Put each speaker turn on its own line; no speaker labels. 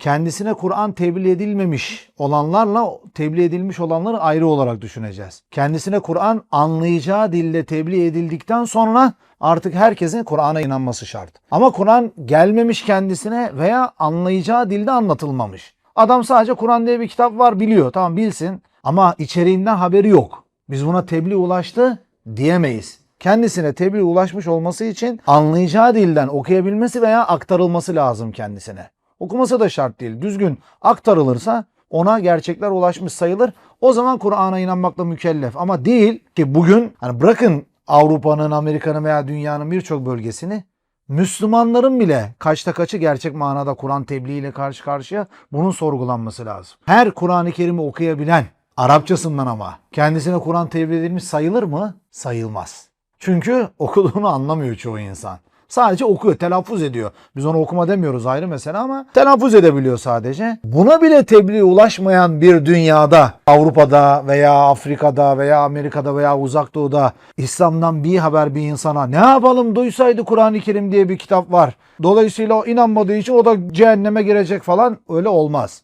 kendisine Kur'an tebliğ edilmemiş olanlarla tebliğ edilmiş olanları ayrı olarak düşüneceğiz. Kendisine Kur'an anlayacağı dille tebliğ edildikten sonra artık herkesin Kur'an'a inanması şart. Ama Kur'an gelmemiş kendisine veya anlayacağı dilde anlatılmamış. Adam sadece Kur'an diye bir kitap var biliyor. Tamam bilsin ama içeriğinden haberi yok. Biz buna tebliğ ulaştı diyemeyiz. Kendisine tebliğ ulaşmış olması için anlayacağı dilden okuyabilmesi veya aktarılması lazım kendisine. Okuması da şart değil. Düzgün aktarılırsa ona gerçekler ulaşmış sayılır. O zaman Kur'an'a inanmakla mükellef. Ama değil ki bugün hani bırakın Avrupa'nın, Amerika'nın veya dünyanın birçok bölgesini Müslümanların bile kaçta kaçı gerçek manada Kur'an tebliğiyle karşı karşıya bunun sorgulanması lazım. Her Kur'an-ı Kerim'i okuyabilen, Arapçasından ama kendisine Kur'an tebliğ edilmiş sayılır mı? Sayılmaz. Çünkü okuduğunu anlamıyor çoğu insan. Sadece okuyor, telaffuz ediyor. Biz onu okuma demiyoruz ayrı mesele ama telaffuz edebiliyor sadece. Buna bile tebliğ ulaşmayan bir dünyada, Avrupa'da veya Afrika'da veya Amerika'da veya Uzak Doğu'da İslam'dan bir haber bir insana ne yapalım duysaydı Kur'an-ı Kerim diye bir kitap var. Dolayısıyla o inanmadığı için o da cehenneme girecek falan öyle olmaz.